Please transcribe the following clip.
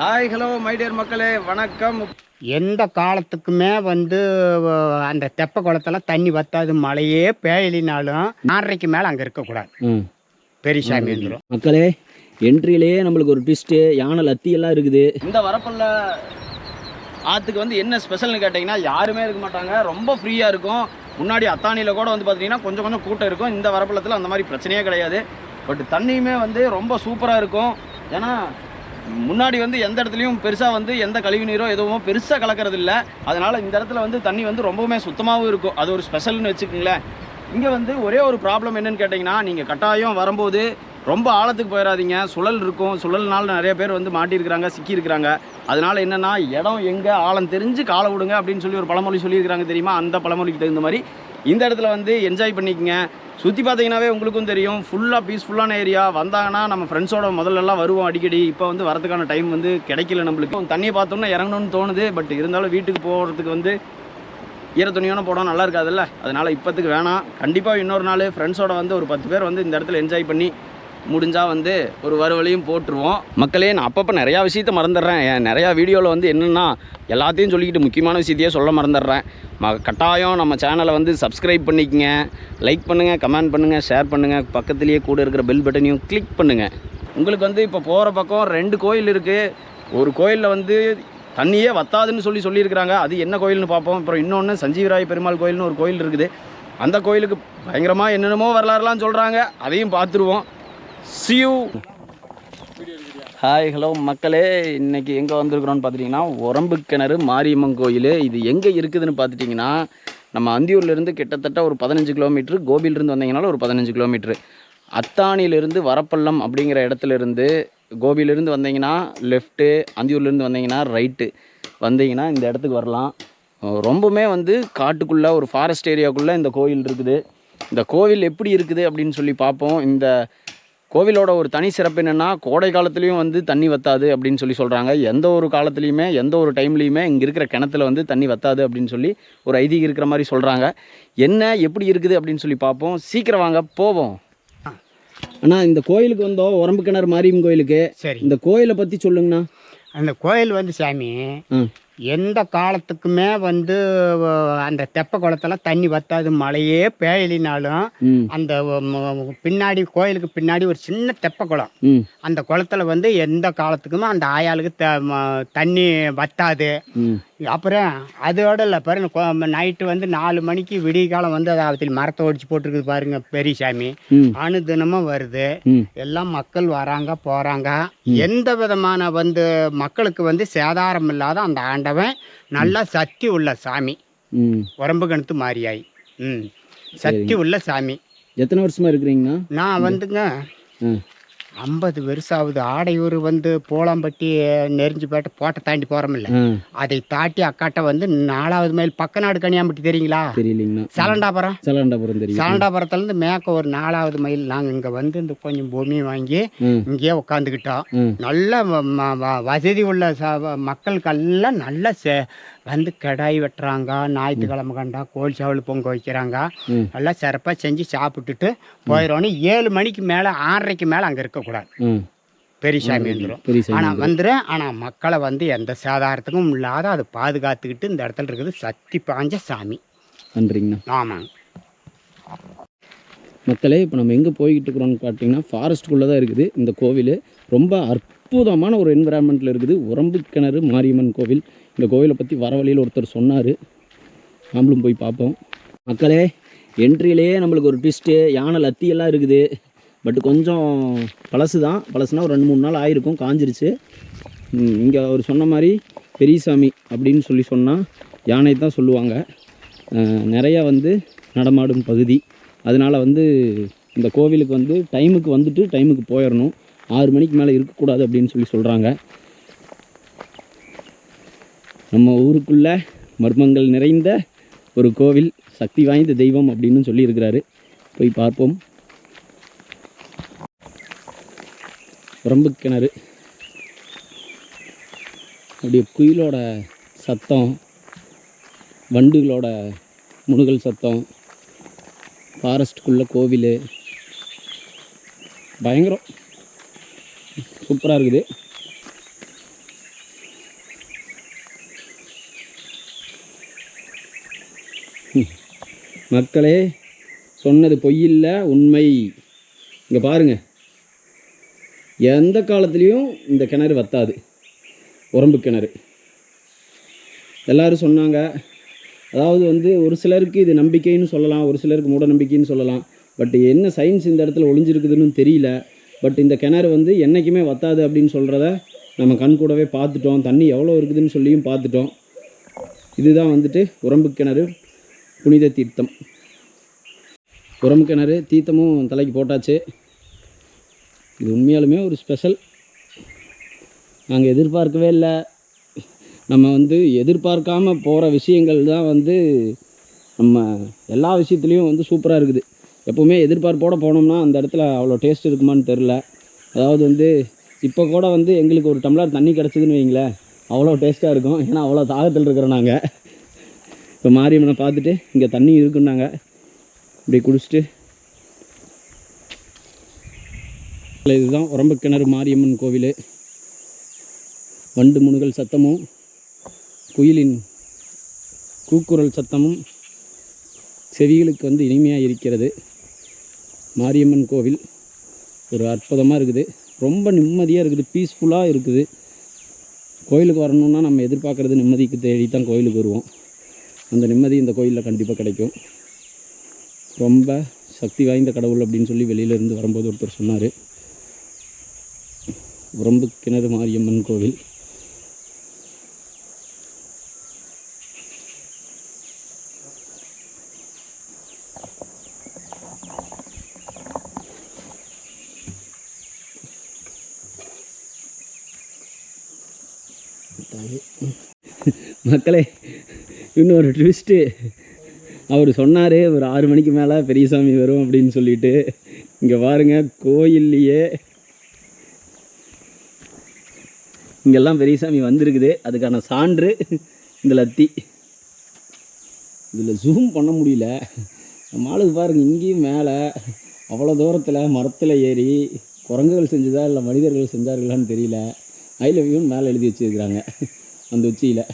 Hi hello my dear மக்களே வணக்கம். எந்த காலத்துக்குமே வந்து அந்த தெப்ப குளத்துல தண்ணி வத்தாது மழையே பேயலினாலும் ஆறரைக்கு மேலே அங்கே இருக்கக்கூடாது பெரியசாமி வந்துடும் மக்களே என்ட்ரியிலேயே நம்மளுக்கு ஒரு ட்விஸ்ட்டு யானை லத்தி எல்லாம் இருக்குது. இந்த வரப்பல்ல ஆற்றுக்கு வந்து என்ன ஸ்பெஷல்னு கேட்டிங்கன்னா யாருமே இருக்க மாட்டாங்க. ரொம்ப ஃப்ரீயாக இருக்கும். முன்னாடி அத்தானியில் கூட வந்து பார்த்தீங்கன்னா கொஞ்சம் கொஞ்சம் கூட்டம் இருக்கும். இந்த வரப்பள்ளத்தில் அந்த மாதிரி பிரச்சனையே கிடையாது. பட் தண்ணியுமே வந்து ரொம்ப சூப்பராக இருக்கும். ஏன்னா முன்னாடி வந்து எந்த இடத்துலையும் பெருசாக வந்து எந்த கழிவு நீரோ எதுவும் பெருசாக கலக்கிறது இல்லை அதனால் இந்த இடத்துல வந்து தண்ணி வந்து ரொம்பவுமே சுத்தமாகவும் இருக்கும். அது ஒரு ஸ்பெஷல்னு வச்சுக்கோங்களேன். இங்கே வந்து ஒரே ஒரு ப்ராப்ளம் என்னன்னு கேட்டிங்கன்னா நீங்கள் கட்டாயம் வரும்போது ரொம்ப ஆழத்துக்கு போயிடாதீங்க சுழல் இருக்கும். சுழல்னால நிறைய பேர் வந்து மாட்டியிருக்கிறாங்க சிக்கியிருக்கிறாங்க. அதனால் என்னென்னா இடம் எங்கே ஆழம் தெரிஞ்சு காலை விடுங்க அப்படின்னு சொல்லி ஒரு பழமொழி சொல்லியிருக்கிறாங்க தெரியுமா? அந்த பழமொழிக்கு தகுந்த மாதிரி இந்த இடத்துல வந்து என்ஜாய் பண்ணிக்கங்க. சுற்றி பார்த்தீங்கன்னாவே உங்களுக்கும் தெரியும். ஃபுல்லாக பீஸ்ஃபுல்லான ஏரியா வந்தாங்கன்னா நம்ம ஃப்ரெண்ட்ஸோட முதல்லலாம் வருவோம் அடிக்கடி. இப்போ வந்து வரதுக்கான டைம் வந்து கிடைக்கல நம்மளுக்கு. தண்ணியை பார்த்தோம்னா இறங்கணும்னு தோணுது. பட் இருந்தாலும் வீட்டுக்கு போகிறதுக்கு வந்து ஈர துணியோட போடம் நல்லா இருக்காதுல்ல? அதனால் இப்போத்துக்கு வேணாம். கண்டிப்பாக இன்னொரு நாள் ஃப்ரெண்ட்ஸோட வந்து ஒரு பத்து பேர் வந்து இந்த இடத்துல என்ஜாய் பண்ணி முடிஞ்சால் வந்து ஒரு வறுவலையும் போட்டுருவோம். மக்களே நான் அப்பப்போ நிறையா விஷயத்த மறந்துடுறேன். என் நிறையா வீடியோவில் வந்து என்னென்னா எல்லாத்தையும் சொல்லிக்கிட்டு முக்கியமான விஷயத்தையே சொல்ல மறந்துடுறேன். ம கட்டாயம் நம்ம சேனலை வந்து சப்ஸ்கிரைப் பண்ணிக்கங்க. லைக் பண்ணுங்கள் கமெண்ட் பண்ணுங்கள் ஷேர் பண்ணுங்கள் பக்கத்துலேயே கூட இருக்கிற பெல் பட்டனையும் கிளிக் பண்ணுங்கள் உங்களுக்கு வந்து இப்போ போகிற பக்கம் ரெண்டு கோயில் இருக்குது ஒரு கோயிலில் வந்து தண்ணியே வத்தாதுன்னு சொல்லி சொல்லியிருக்கிறாங்க. அது என்ன கோயில்னு பார்ப்போம். அப்புறம் இன்னொன்று சஞ்சீவராய பெருமாள் கோயில்னு ஒரு கோயில் இருக்குது. அந்த கோயிலுக்கு பயங்கரமாக என்னென்னமோ வரலாறுலாம் சொல்கிறாங்க அதையும் பார்த்துருவோம். சியூ ஹாய் ஹலோ மக்களே. இன்னைக்கு எங்கே வந்திருக்கிறோன்னு பார்த்துட்டிங்கன்னா உரம்பு கிணறு மாரியம்மன் கோயில். இது எங்கே இருக்குதுன்னு பார்த்துட்டிங்கன்னா நம்ம அந்தியூர்லேருந்து கிட்டத்தட்ட ஒரு பதினஞ்சு கிலோமீட்ரு கோபியிலிருந்து வந்தீங்கனாலும் ஒரு பதினஞ்சு கிலோமீட்ரு அத்தானியிலிருந்து வரப்பள்ளம் அப்படிங்கிற இடத்துல இருந்து வந்தீங்கன்னா லெஃப்ட்டு அந்தியூர்லேருந்து வந்தீங்கன்னா ரைட்டு வந்தீங்கன்னா இந்த இடத்துக்கு வரலாம். ரொம்பவுமே வந்து காட்டுக்குள்ளே ஒரு ஃபாரஸ்ட் ஏரியாக்குள்ளே இந்த கோயில் இருக்குது. இந்த கோவில் எப்படி இருக்குது அப்படின்னு சொல்லி பார்ப்போம். இந்த கோவிலோட ஒரு தனி சிறப்பு என்னென்னா கோடை காலத்துலேயும் வந்து தண்ணி வத்தாது அப்படின்னு சொல்லி சொல்கிறாங்க எந்த ஒரு காலத்துலேயுமே எந்த ஒரு டைம்லேயுமே இங்கே இருக்கிற கிணத்துல வந்து தண்ணி வத்தாது அப்படின்னு சொல்லி ஒரு ஐதீகம் இருக்கிற மாதிரி சொல்கிறாங்க என்ன எப்படி இருக்குது அப்படின்னு சொல்லி பார்ப்போம். சீக்கிரம் வாங்க போவோம். அண்ணா இந்த கோயிலுக்கு வந்தோம் உரம்பு கிணறு மாரியம்மன் கோயிலுக்கு. சரி. இந்த கோயிலை பற்றி சொல்லுங்கண்ணா. அந்த கோயில் வந்து சாமி ம். எந்த காலத்துக்குமே வந்து அந்த தெப்ப குளத்துல தண்ணி வத்தாது. மழையே பேயலினாலும் அந்த பின்னாடி கோயிலுக்கு பின்னாடி ஒரு சின்ன தெப்ப குளம். அந்த குளத்துல வந்து எந்த காலத்துக்குமே அந்த ஆயாளுக்கு தண்ணி வத்தாது. அப்புறம் அதோட இல்லை பாருங்க நைட்டு வந்து நாலு மணிக்கு விடிய காலம் வந்து அதாவது மரத்தை ஒடிச்சு போட்டிருக்குது பாருங்க பெரியசாமி. அனுதினமும் வருது. எல்லாம் மக்கள் வராங்க போறாங்க. எந்த விதமான வந்து மக்களுக்கு வந்து சேதாரம் இல்லாத அந்த ஆண்டவன் நல்ல சக்தி உள்ள சாமி. ம். உரம்பு கணத்து மாரியாய் ம். சக்தி உள்ள சாமி. எத்தனை வருஷமா இருக்கிறீங்கண்ணா? நான் வந்துங்க ஐம்பது வருஷாவது ஆடையூர் வந்து போலாம்பட்டி நெறிஞ்சிப்பேட்டை போட்டை தாண்டி போகிறோமில்ல அதை தாட்டி அக்காட்ட வந்து நாலாவது மைல் பக்க நாடு கனியாம்பட்டி தெரியுங்களா? தெரியலைங்கண்ணா. சலண்டாபுரம். சலாண்டாபுரம் தெரியும். சலண்டாபுரத்துலேருந்து மேற்க ஒரு நாலாவது மைல் நாங்கள் இங்கே வந்து இந்த கொஞ்சம் பூமி வாங்கி இங்கேயே உட்காந்துக்கிட்டோம் நல்ல வசதி உள்ள மக்களுக்கெல்லாம் நல்ல வந்து கடாய் வெட்டுறாங்க ஞாயிற்றுக்கிழமை கண்டா கோழி சாவல் பொங்க வைக்கிறாங்க. ம். நல்லா சிறப்பாக செஞ்சு சாப்பிட்டுட்டு போயிடணும் ஏழு மணிக்கு மேலே ஆறரைக்கு மேலே அங்கே இருக்கக்கூடாது. பெரியசாமி வந்துடும் ஆனால் வந்துடும் ஆனால் மக்களை வந்து எந்த சேதாரத்துக்கும் இல்லாத அதை பாதுகாத்துக்கிட்டு இந்த இடத்துல இருக்குது சக்தி பாஞ்ச சாமி. நன்றிங்கண்ணா. ஆமாங்க மக்களே இப்போ நம்ம எங்கே போய்கிட்டு இருக்கிறோம்னு பார்த்தீங்கன்னா ஃபாரஸ்ட்டுக்குள்ளே தான் இருக்குது. இந்த கோவில் ரொம்ப அற்புதமான ஒரு என்விரான்மெண்ட்டில் இருக்குது. உரம்பு கிணறு மாரியம்மன் கோவில். இந்த கோவிலை பற்றி வர வழியில் ஒருத்தர் சொன்னார். நாமளும் போய் பார்ப்போம். மக்களே என்ட்ரியிலேயே நம்மளுக்கு ஒரு ட்விஸ்ட்டு யானை லத்தியெல்லாம் இருக்குது. பட் கொஞ்சம் பழசு தான். பழசுனா ஒரு ரெண்டு மூணு நாள் ஆயிருக்கும். காஞ்சிருச்சு. இங்கே அவர் சொன்ன மாதிரி பெரியசாமி அப்படின்னு சொல்லி சொன்னால் யானை தான் சொல்லுவாங்க. நிறையா வந்து நடமாடும் பகுதி. அதனால் வந்து இந்த கோவிலுக்கு வந்து டைமுக்கு வந்துட்டு டைமுக்கு போயிடணும் ஆறு மணிக்கு மேலே இருக்கக்கூடாது அப்படின்னு சொல்லி சொல்கிறாங்க நம்ம ஊருக்குள்ள மர்மங்கள் நிறைந்த ஒரு கோவில் சக்தி வாய்ந்த தெய்வம் அப்படின்னு சொல்லியிருக்கிறாரு. போய் பார்ப்போம். உரம்பு கிணறு. அப்படியே குயிலோட சத்தம் வண்டுகளோட முணுகல் சத்தம் ஃபாரஸ்ட்டுக்குள்ளே கோவில். பயங்கரம். சூப்பராக இருக்குது. மக்களே சொன்னது பொய்யில்ல உண்மை. இங்கே பாருங்கள் எந்த காலத்துலேயும் இந்த கிணறு வத்தாது. உரம்பு கிணறு. எல்லோரும் சொன்னாங்க. அதாவது வந்து ஒரு சிலருக்கு இது நம்பிக்கைன்னு சொல்லலாம் ஒரு சிலருக்கு மூட நம்பிக்கைன்னு சொல்லலாம். பட் என்ன சயின்ஸ் இந்த இடத்துல ஒளிஞ்சிருக்குதுன்னு தெரியல. பட் இந்த கிணறு வந்து என்றைக்குமே வத்தாது அப்படின்னு சொல்கிறத நம்ம கண் கூடவே பார்த்துட்டோம். தண்ணி எவ்வளோ இருக்குதுன்னு சொல்லியும் பார்த்துட்டோம். இதுதான் வந்துட்டு உரம்பு கிணறு புனித தீர்த்தம். உரம்பு கிணறு தீர்த்தமும் தலைக்கு போட்டாச்சு. இது உண்மையாலுமே ஒரு ஸ்பெஷல். நாங்கள் எதிர்பார்க்கவே இல்லை. நம்ம வந்து எதிர்பார்க்காமல் போகிற விஷயங்கள் தான் வந்து நம்ம எல்லா விஷயத்துலேயும் வந்து சூப்பராக இருக்குது. எப்போவுமே எதிர்பார்ப்போடு போனோம்னா அந்த இடத்துல அவ்வளோ டேஸ்ட் இருக்குமான்னு தெரில அதாவது வந்து இப்போ கூட வந்து எங்களுக்கு ஒரு டம்ளர் தண்ணி கிடச்சிதுன்னு வைங்களேன் அவ்வளோ டேஸ்ட்டாக இருக்கும். ஏன்னா அவ்வளோ தாகத்தில் இருக்கிறோம் நாங்கள் இப்போ மாரியம்மனை பார்த்துட்டு இங்கே தண்ணி இருக்குன்னாங்க இப்படி குடிச்சிட்டு இதுதான் உரம்பு கிணறு மாரியம்மன் கோவில். வண்டு முணுகல் சத்தமும் குயிலின் கூக்குரல் சத்தமும் செவிகளுக்கு வந்து இனிமையாக இருக்கிறது. மாரியம்மன் கோவில் ஒரு அற்புதமாக இருக்குது. ரொம்ப நிம்மதியாக இருக்குது. பீஸ்ஃபுல்லாக இருக்குது. கோயிலுக்கு வரணும்னா நம்ம எதிர்பார்க்குறது நிம்மதிக்கு தேடி தான் கோயிலுக்கு வருவோம். அந்த நிம்மதி இந்த கோயிலில் கண்டிப்பாக கிடைக்கும். ரொம்ப சக்தி வாய்ந்த கடவுள் அப்படின்னு சொல்லி வெளியிலேருந்து வரும்போது ஒருத்தர் சொன்னார். உரம்பு கிணறு மாரியம்மன் கோவில். மக்களே இன்னொரு ட்விஸ்ட்டு அவர் சொன்னார் ஒரு ஆறு மணிக்கு மேலே பெரியசாமி வரும் அப்படின்னு சொல்லிட்டு. இங்கே பாருங்கள் கோயில்லையே. இங்கெல்லாம் பெரியசாமி வந்திருக்குது. அதுக்கான சான்று இந்த லத்தி. இதில் ஜூம் பண்ண முடியல. நம்மளுக்கு பாருங்கள் பாருங்க இங்கேயும் மேலே அவ்வளோ தூரத்தில் மரத்தில் ஏறி குரங்குகள் செஞ்சதா இல்லை மனிதர்கள் செஞ்சார்களான்னு தெரியல. ஐ லவ் யூன்னு மேலே எழுதி வச்சுருக்கிறாங்க. அந்த உச்சியில்.